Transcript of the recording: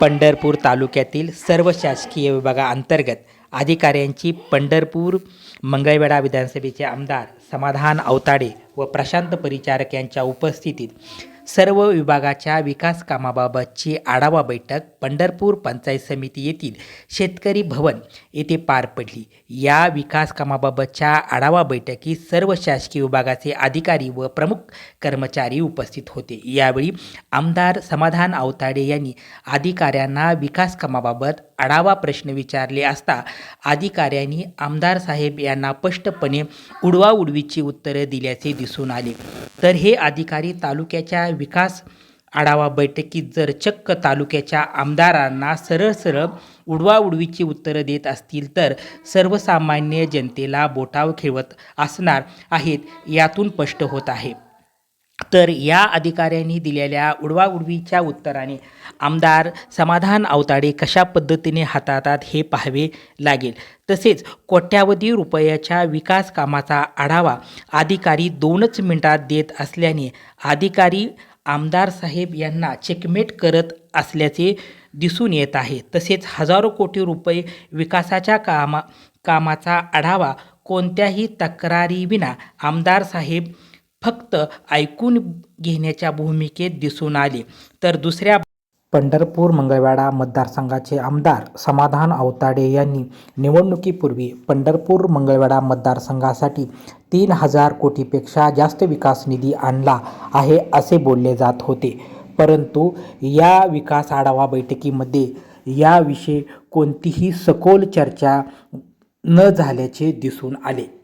पंढरपूर तालुक्यातील सर्व शासकीय विभागाअंतर्गत अधिकाऱ्यांची पंढरपूर मंगळवेढा विधानसभेचे आमदार समाधान अवताडे व प्रशांत परिचारक यांच्या उपस्थितीत सर्व विभागाच्या विकास कामाबाबतची आढावा बैठक पंढरपूर पंचायत समिती येथील शेतकरी भवन येथे पार पडली. या विकास कामाबाबतच्या आढावा बैठकीत सर्व शासकीय विभागाचे अधिकारी व प्रमुख कर्मचारी उपस्थित होते. यावेळी आमदार समाधान अवताडे यांनी अधिकाऱ्यांना विकास कामाबाबत आढावा प्रश्न विचारले असता अधिकाऱ्यांनी आमदार साहेब यांना स्पष्टपणे उडवाउडवीची उत्तरे दिल्याचे दिसून आले. तर हे अधिकारी तालुक्याच्या विकास आढावा बैठकीत जर चक्क तालुक्याच्या आमदारांना सरळ सरळ उडवाउडवीची उत्तरं देत असतील तर सर्वसामान्य जनतेला बोटाव खेळवत असणार आहेत यातून स्पष्ट होत आहे. तर या अधिकाऱ्यांनी दिलेल्या उडवाउडवीच्या उत्तराने आमदार समाधान अवताडे कशा पद्धतीने हाताळतात हे पाहावे लागेल. तसेच कोट्यावधी रुपयाच्या विकास कामाचा आढावा अधिकारी दोनच मिनिटात देत असल्याने अधिकारी आमदार साहेब यांना चेकमेट करत असल्याचे दिसून येत आहे. तसेच हजारो कोटी रुपये विकासाच्या कामा कामाचा आढावा कोणत्याही तक्रारीविना आमदार साहेब फक्त ऐकून घेण्याच्या भूमिकेत दिसून आले. तर दुसऱ्या पंढरपूर मंगळवेढा मतदारसंघाचे आमदार समाधान अवताडे यांनी निवडणुकीपूर्वी पंढरपूर मंगळवेढा मतदारसंघासाठी तीन हजार कोटीपेक्षा जास्त विकास निधी आणला आहे असे बोलले जात होते. परंतु या विकास आढावा बैठकीमध्ये याविषयी कोणतीही सखोल चर्चा न झाल्याचे दिसून आले.